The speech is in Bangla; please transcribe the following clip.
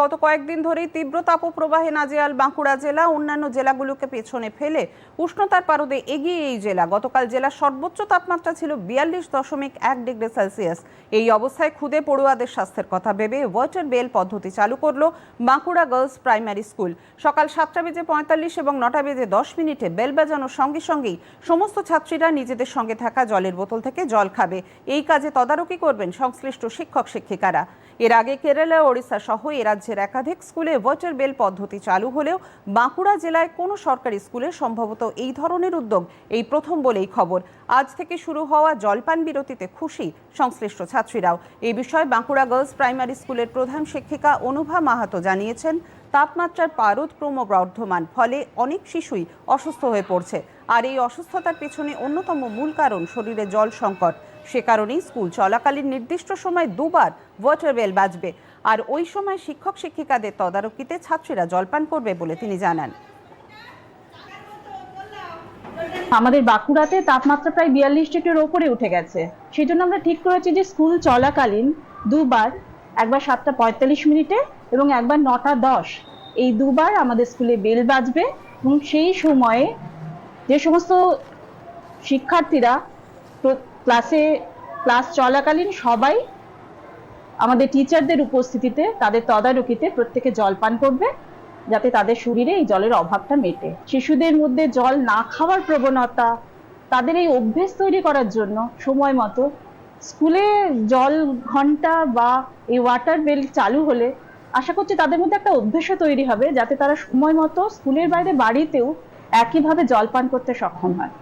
গত কয়েকদিন ধরেই তীব্র তাপপ্রবাহে নাজেয়াল বাঁকুড়া জেলা, অন্যান্য জেলাগুলোকে পেছনে ফেলে উষ্ণতার পারদে এগিয়ে এই জেলা। গতকাল জেলার সর্বোচ্চ তাপমাত্রা ছিল বিয়াল্লিশ দশমিক এক ডিগ্রি সেলসিয়াস। এই অবস্থায় খুদে পড়ুয়াদের স্বাস্থ্যের কথা ভেবে ওয়াটার বেল পদ্ধতি চালু করল বাঁকুড়া গার্লস প্রাইমারি স্কুল। সকাল সাতটা বেজে পঁয়তাল্লিশ এবং নটা বেজে দশ মিনিটে বেল বাজানোর সঙ্গে সঙ্গেই সমস্ত ছাত্রীরা নিজেদের সঙ্গে থাকা জলের বোতল থেকে জল খাবে। এই কাজে তদারকি করবেন সংশ্লিষ্ট শিক্ষক শিক্ষিকারা এর আগে কেরালা, ওড়িশা সহ এ রাজ্যের একাধিক স্কুলে ওয়াটার বেল পদ্ধতি চালু হলেও বাঁকুড়া জেলায় কোনো সরকারি স্কুলে সম্ভবত এই ধরনের উদ্যোগ এই প্রথম বলেই খবর। আজ থেকে শুরু হওয়া জলপান বিরতিতে খুশি সংশ্লিষ্ট ছাত্রীরাও। এই বিষয়ে বাঁকুড়া গার্লস প্রাইমারি স্কুলের প্রধান শিক্ষিকা অনুভা মাহাতো জানিয়েছেন। তাপমাত্রার পারদ ক্রমবর্ধমান ফলে অনেক শিশুই অসুস্থ হয়ে পড়ছে। আর এই অসুস্থতার পেছনে অন্যতম মূল কারণ শরীরে জল সংকট। সে কারণেই স্কুল চলাকালীন নির্দিষ্ট সময় দুবার ওয়াটার বেল বাজবে। আর ওই সময় শিক্ষক শিক্ষিকাদের তদারকিতে ছাত্রীরা জলপান করবে বলে তিনি জানান। আমাদের বাঁকুড়াতে তাপমাত্রা প্রায় বিয়াল্লিশ ডিগ্রির ওপরে উঠে গেছে। সেই জন্য আমরা ঠিক করেছি যে স্কুল চলাকালীন দুবার একবার সাতটা পঁয়তাল্লিশ মিনিটে এবং একবার নটা দশ। এই দুবার আমাদের স্কুলে বেল বাজবে এবং সেই সময়ে যে সমস্ত শিক্ষার্থীরা ক্লাসে, ক্লাস চলাকালীন সবাই আমাদের টিচারদের উপস্থিতিতে তাদের তদারকিতে প্রত্যেকে জল পান করবে যাতে তাদের শরীরে এই জলের অভাবটা মেটে। শিশুদের মধ্যে জল না খাওয়ার প্রবণতা, তাদের এই অভ্যেস তৈরি করার জন্য সময় মতো স্কুলে জল ঘণ্টা বা এই ওয়াটার বেল চালু হলে আশা করছি তাদের মধ্যে একটা অভ্যেসও তৈরি হবে যাতে তারা সময় মতো স্কুলের বাইরে বাড়িতেও একইভাবে জল পান করতে সক্ষম হয়।